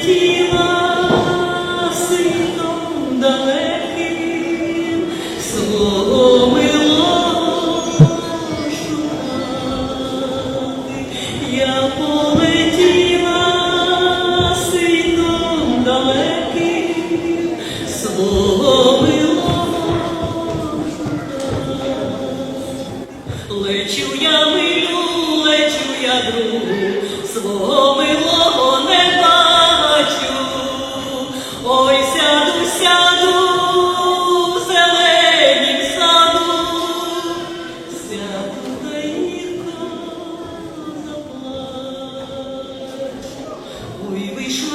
летіла сином далеким, свого милого шукати. Я полетіла сином далеким, свого милого шукати. Лечу я милю, лечу я другу.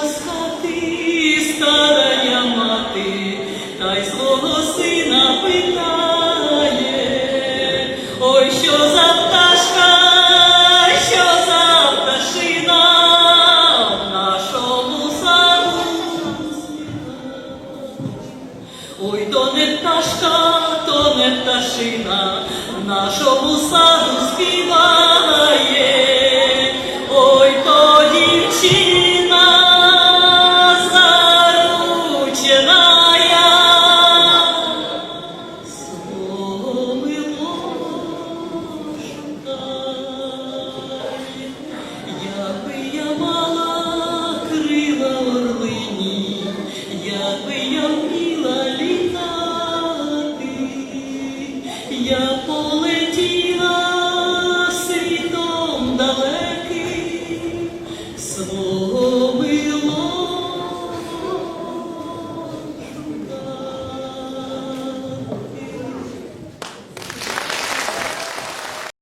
З старая мати, та й свого сина питає, ой, що за пташка, що за пташина в нашому Ой, то не пташка, то не пташина, в нашому саду possible.